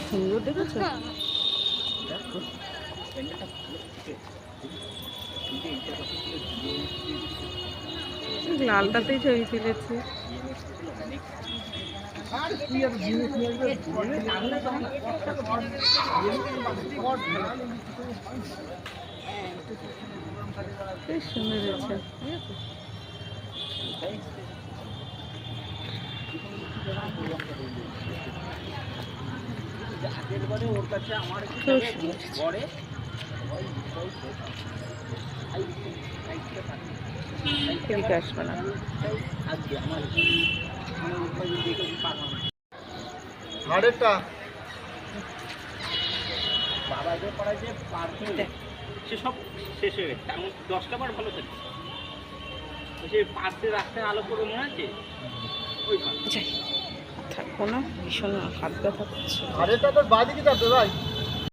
সুন্দর দেখেছ? লালটাতেই ছবি তুলেছে। বেশ সুন্দর হয়েছে। সাড়েটা বাবা যে পড়ায় যে পার্কিং সে সব শেষ হয়ে গেছে। দশটা বার ভালো থাকে যে পার্কে রাস্তায় আলো করে মনে আছে? ওই যাই থাকব না ভীষণ হাত ব্যথা করছে।